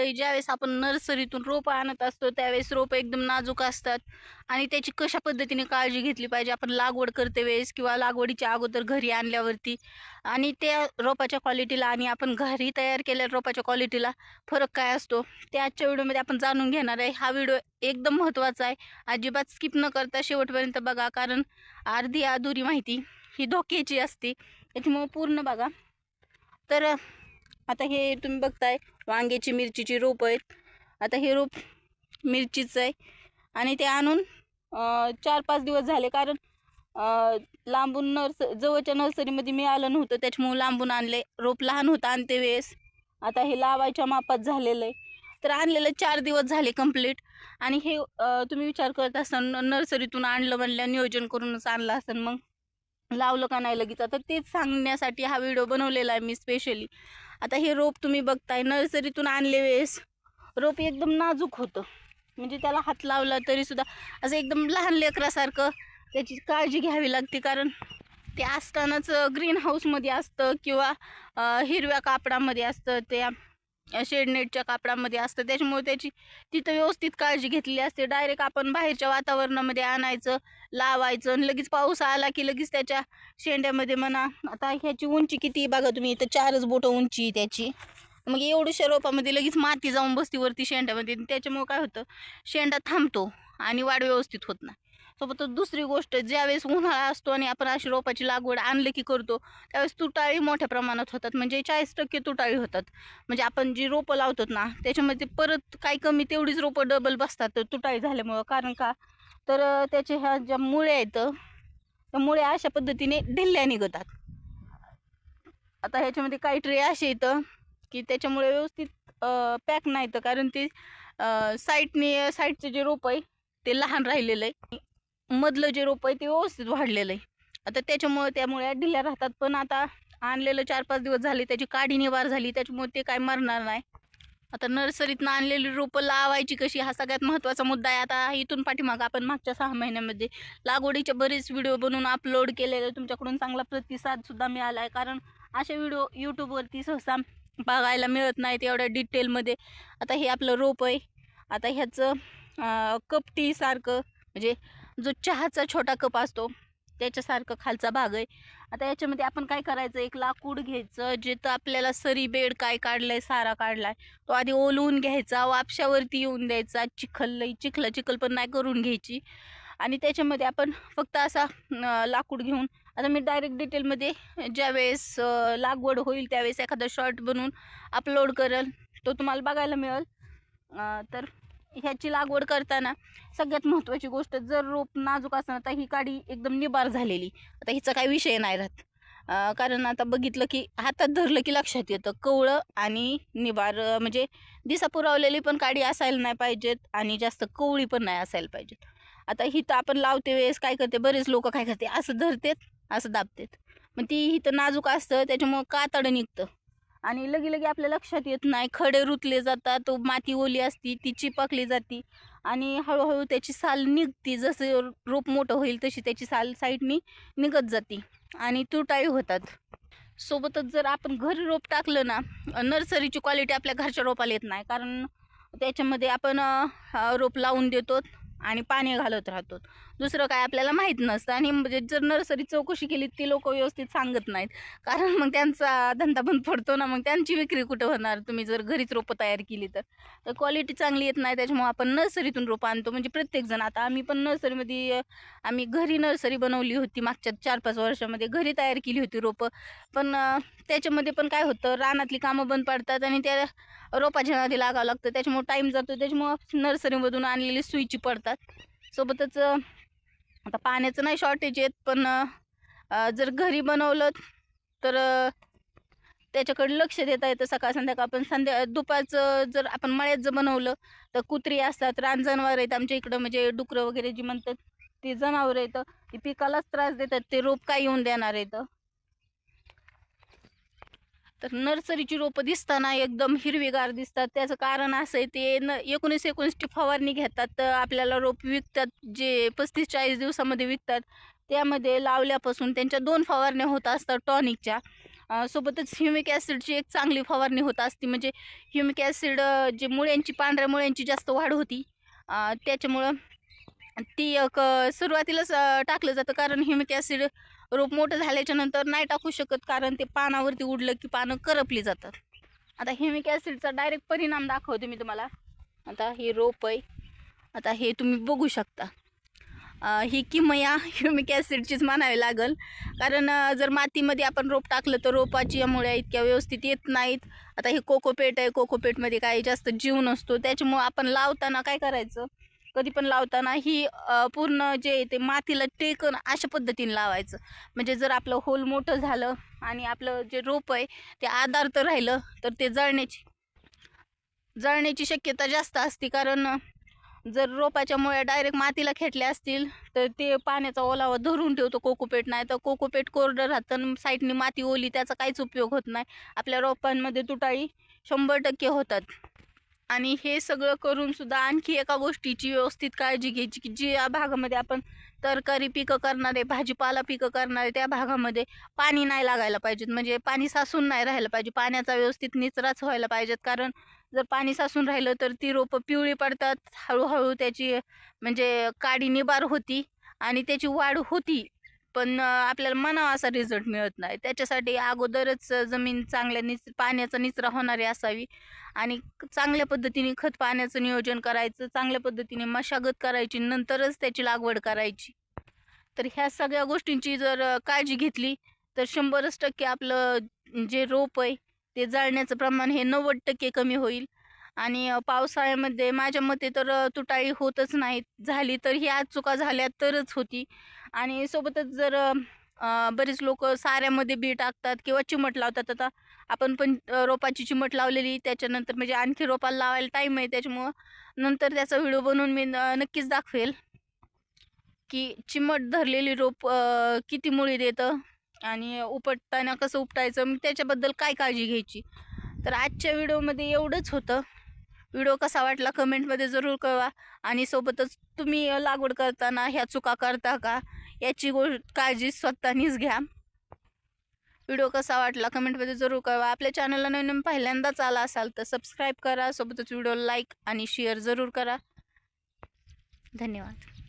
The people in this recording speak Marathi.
तर ज्यावेळेस आपण नर्सरीतून रोपं आणत असतो त्यावेळेस रोपं एकदम नाजूक असतात. आणि त्याची कशा पद्धतीने काळजी घेतली पाहिजे? आपण लागवड करते वेळेस किंवा लागवडीच्या अगोदर घरी आणल्यावरती. आणि त्या रोपाच्या क्वालिटीला आणि आपण घरी तयार केलेल्या रोपाच्या क्वालिटीला फरक काय असतो? ते आजच्या व्हिडिओमध्ये आपण जाणून घेणार आहे. हा व्हिडिओ एकदम महत्त्वाचा आहे. अजिबात स्किप न करता शेवटपर्यंत बघा कारण अर्धी अधुरी माहिती ही धोक्याची असते. त्याच्यामुळं पूर्ण बघा. तर आता हे तुम्ही बघताय वांग्याची मिरचीची रोप आहेत. आता हे रोप मिरचीचं आहे. आणि ते आणून चार पाच दिवस झाले कारण लांबून नर्स जवळच्या नर्सरीमध्ये मिळालं नव्हतं. त्याच्यामुळे लांबून आणले. रोप लहान होतं आणते वेळेस आता हे लावायच्या मापात झालेलं आहे. तर आणलेलं चार दिवस झाले कंप्लीट. आणि हे तुम्ही विचार करत असताना नर्सरीतून आणलं म्हणलं नियोजन करूनच आणलं असेल मग. लावलं का नाही लगेच. आता तेच सांगण्यासाठी हा व्हिडिओ बनवलेला आहे मी स्पेशली आता हे रोप तुम्ही बघताय नर्सरीतून आणले वेळेस रोप एकदम नाजूक होतं. म्हणजे त्याला हात लावला तरीसुद्धा असं एकदम लहान लेकरासारखं त्याची काळजी घ्यावी लागते. कारण ते असतानाच ग्रीन हाऊसमध्ये असतं किंवा हिरव्या कापडामध्ये असतं त्या शेडनेटच्या कापडामध्ये असतं. त्याच्यामुळे त्याची तिथं व्यवस्थित काळजी घेतलेली असते. डायरेक्ट आपण बाहेरच्या वातावरणामध्ये आणायचं लावायचं आणि लगेच पाऊस आला की लगेच त्याच्या शेंड्यामध्ये म्हणा. आता ह्याची उंची किती बघा तुम्ही. इथं चारच बोटं उंची त्याची. मग एवढ्याशा रोपामध्ये लगेच माती जाऊन बसती वरती शेंड्यामध्ये त्याच्यामुळे काय होतं? शेंडा थांबतो आणि वाढ व्यवस्थित होत नाही. सोबतच दुसरी गोष्ट ज्यावेळेस उन्हाळा असतो आणि आपण अशी रोपाची लागवड आणलं की करतो त्यावेळेस तुटाळी मोठ्या प्रमाणात होतात. म्हणजे चाळीस टक्के तुटाळी होतात. म्हणजे आपण जी रोपं लावतो ना त्याच्यामध्ये परत काही कमी तेवढीच रोपं डबल बसतात. तुटाळी झाल्यामुळं. कारण का? तर त्याचे ह्या ज्या मुळे आहेत त्या मुळे अशा पद्धतीने ढिल्ल्या निघतात. आता ह्याच्यामध्ये काही ट्रे असे येतं की त्याच्यामुळे व्यवस्थित पॅक नाही तर कारण ते साईटने साईडचे जे रोप आहे ते लहान राहिलेलं आहे. मधलं जे रोप आहे ते व्यवस्थित वाढलेलं आहे. आता त्याच्यामुळे त्यामुळे ढिल्या राहतात. पण आता आणलेलं चार पाच दिवस झाले त्याची काढी निवार झाली त्याच्यामुळे ते काय मरणार नाही. आता नर्सरीतनं आणलेली रोपं लावायची कशी हा सगळ्यात महत्त्वाचा मुद्दा आहे. आता इथून पाठीमागं आपण मागच्या सहा महिन्यामध्ये लागवडीचे बरेच व्हिडिओ बनवून अपलोड केलेले तुमच्याकडून चांगला प्रतिसादसुद्धा मिळाला आहे कारण असे व्हिडिओ यूट्यूबवरती सहसा बघायला मिळत नाहीत एवढ्या डिटेलमध्ये आता हे आपलं रोप आहे. आता ह्याचं कपटीसारखं म्हणजे जो चहाचा छोटा कप असतो त्याच्यासारखं खालचा भाग आहे. आता याच्यामध्ये आपण काय करायचं एक लाकूड घ्यायचं जिथं आपल्याला सरी बेड काय काढलाय सारा काढलाय तो आधी ओलवून घ्यायचा वापशावरती येऊन द्यायचा चिखल लई चिखला चिखल पण नाही करून घ्यायची. आणि त्याच्यामध्ये आपण फक्त असा लाकूड घेऊन आता मी डायरेक्ट डिटेलमध्ये ज्यावेळेस लागवड होईल त्यावेळेस एखादा शॉर्ट बनवून अपलोड करेल तो तुम्हाला बघायला मिळेल. तर ह्याची लागवड करताना सगळ्यात महत्त्वाची गोष्ट जर रोप नाजूक असताना तर ही काडी एकदम निबार झालेली. आता हिचा काही विषय नाही राहत. कारण आता बघितलं की हातात धरलं की लक्षात येतं. कवळं आणि निबार म्हणजे दिसा पुरवलेली पण काडी असायला नाही पाहिजेत आणि जास्त कवळी पण नाही असायला पाहिजेत. आता हिथं आपण लावते वेळेस काय करते बरेच लोक काय करते असं धरतेत असं दाबतेत. मग ती हिथं नाजूक असतं त्याच्यामुळं कातडं निघतं. आणि लगे लगे आपल्या लक्षात येत नाही. खडे रुतले जातात माती ओली असती ती चिपकली जाती आणि हळूहळू त्याची साल निघती. जसं रोप मोठं होईल तशी त्याची साल साईडनी निघत जाते आणि तुटाळी होतात. सोबतच जर आपण घरी रोप टाकलं ना नर्सरीची क्वालिटी आपल्या घरच्या रोपाला येत नाही. कारण त्याच्यामध्ये आपण रोप लावून देतो आणि पाणी घालत राहतो. दुसरं काय आपल्याला माहीत नसतं. आणि म्हणजे जर नर्सरी चौकशी केली ती लोक व्यवस्थित सांगत नाहीत. कारण मग त्यांचा धंदा बंद पडतो ना मग त्यांची विक्री कुठं होणार? तुम्ही जर घरीच रोपं तयार केली तर. तर क्वालिटी चांगली येत नाही त्याच्यामुळे आपण नर्सरीतून रोपं आणतो. म्हणजे प्रत्येकजण आता आम्ही पण नर्सरीमध्ये आम्ही घरी नर्सरी बनवली होती मागच्या चार पाच वर्षामध्ये. घरी तयार केली होती रोपं. पण त्याच्यामध्ये पण काय होतं रानातली कामं बंद पडतात आणि त्या रोपाच्या नादी लागावं लागतं. त्याच्यामुळे टाईम जातो. त्याच्यामुळं नर्सरीमधून आणलेली सुईची पडतात. सोबतच आता पाण्याचं नाही शॉर्टेज येत पण जर घरी बनवलं तर त्याच्याकडे लक्ष देता येतं. सकाळ संध्याकाळ आपण संध्या दुपारचं जर आपण मळ्यात जर बनवलं तर कुत्री असतात रानजनावर आहेत आमच्या इकडं म्हणजे डुकरं वगैरे जी म्हणतात ते जनावर येतं ती पिकालाच त्रास देतात ते रोप काय येऊन देणार येतं तर नर्सरीची रोपं दिसताना एकदम हिरवीगार दिसतात. त्याचं कारण असं आहे ते न एकोणीस एकोणीसची फवारणी घेतात तर आपल्याला रोप विकतात जे पस्तीस चाळीस दिवसामध्ये विकतात. त्यामध्ये लावल्यापासून त्यांच्या दोन फवारण्या होत असतात टॉनिकच्या. सोबतच ह्युमिक ॲसिडची एक चांगली फवारणी होत असते. म्हणजे ह्युमिक ॲसिड जे मुळ्यांची पांढऱ्या मुळ्यांची जास्त वाढ होती. त्याच्यामुळं ती एक सुरुवातीलाच टाकलं जातं. कारण ह्युमिक ॲसिड रोप मोठं झाल्याच्यानंतर नाही टाकू शकत कारण ते पानावरती उडलं की पानं करपली जातात. आता हेमिक ॲसिडचा डायरेक्ट परिणाम दाखवते मी तुम्हाला. आता हे रोप आहे. आता हे तुम्ही बघू शकता. ही किमया ह्युमिक ॲसिडचीच म्हणावी लागल. कारण जर मातीमध्ये आपण रोप टाकलं तर रोपाची मुळ्या इतक्या व्यवस्थित येत नाहीत. आता हे कोकोपेट आहे. कोकोपेटमध्ये काही जास्त जीव नसतो. त्याच्यामुळं आपण लावताना काय करायचं? कधी पण लावताना ही पूर्ण जे ते मातीला टेकन अशा पद्धतीने लावायचं. म्हणजे जर आपलं होल मोठं झालं आणि आपलं जे रोप आहे ते आधार तर राहिलं तर ते जळण्याची जळण्याची शक्यता जास्त असते. कारण जर रोपाच्या मुळ्या डायरेक्ट मातीला खेटल्या असतील तर ते पाण्याचा ओलावा धरून ठेवतो कोकोपेट. नाही तर कोकोपेट कोरडं राहतं साईडनी माती ओली त्याचा काहीच उपयोग होत नाही. आपल्या रोपांमध्ये तुटाळी शंभर टक्के होतात. आणि हे सगळं करून सुद्धा आणखी एका गोष्टीची व्यवस्थित काळजी घ्यायची की जी या भागामध्ये आपण तरकारी पिकं करणारे भाजीपाला पिकं करणारे त्या भागामध्ये पाणी नाही लागायला पाहिजेत. म्हणजे पाणी साचून नाही राहायला पाहिजे. पाण्याचा व्यवस्थित निचराच व्हायला पाहिजेत. कारण जर पाणी साचून राहिलं तर ती रोपं पिवळी पडतात. हळूहळू त्याची म्हणजे काडी निबार होती आणि त्याची वाढ होती. पण आपल्याला म्हणावा असा रिझल्ट मिळत नाही. त्याच्यासाठी अगोदरच जमीन चांगल्या निच पाण्याचा निचरा होणारी असावी आणि चांगल्या पद्धतीने खत पाण्याचं नियोजन करायचं चांगल्या पद्धतीने मशागत करायची नंतरच त्याची लागवड करायची. तर ह्या सगळ्या गोष्टींची जर काळजी घेतली तर शंभरच टक्के आपलं जे रोप आहे ते जाळण्याचं प्रमाण हे नव्वद टक्के कमी होईल. आणि पावसाळ्यामध्ये माझ्या मते तर तुटाळी होतच नाहीत झाली तर ही आज चुका झाल्या तरच होती. आणि सोबतच जर बरेच लोक साऱ्यामध्ये बी टाकतात किंवा चिमट लावतात आता आपण पण रोपाची चिमट लावलेली त्याच्यानंतर म्हणजे आणखी रोपाला लावायला टाईम आहे त्याच्यामुळं नंतर त्याचा व्हिडिओ बनवून मी नक्कीच दाखवेल. की चिमट धरलेली रोप किती मुळी देतं आणि उपटताना कसं उपटायचं मग त्याच्याबद्दल काय काळजी घ्यायची? तर आजच्या व्हिडिओमध्ये एवढंच होतं. व्हिडिओ कसा वाटला कमेंटमध्ये जरूर कळवा आणि सोबतच तुम्ही लागवड करताना ह्या चुका करता का? याची गो काळजी स्वतःनीच घ्या. व्हिडिओ कसा वाटला कमेंटमध्ये जरूर कळवा. आपल्या चॅनलला नवीन पहिल्यांदाच आला असाल तर सबस्क्राईब करा. सोबतच व्हिडिओ लाईक आणि शेअर जरूर करा. धन्यवाद.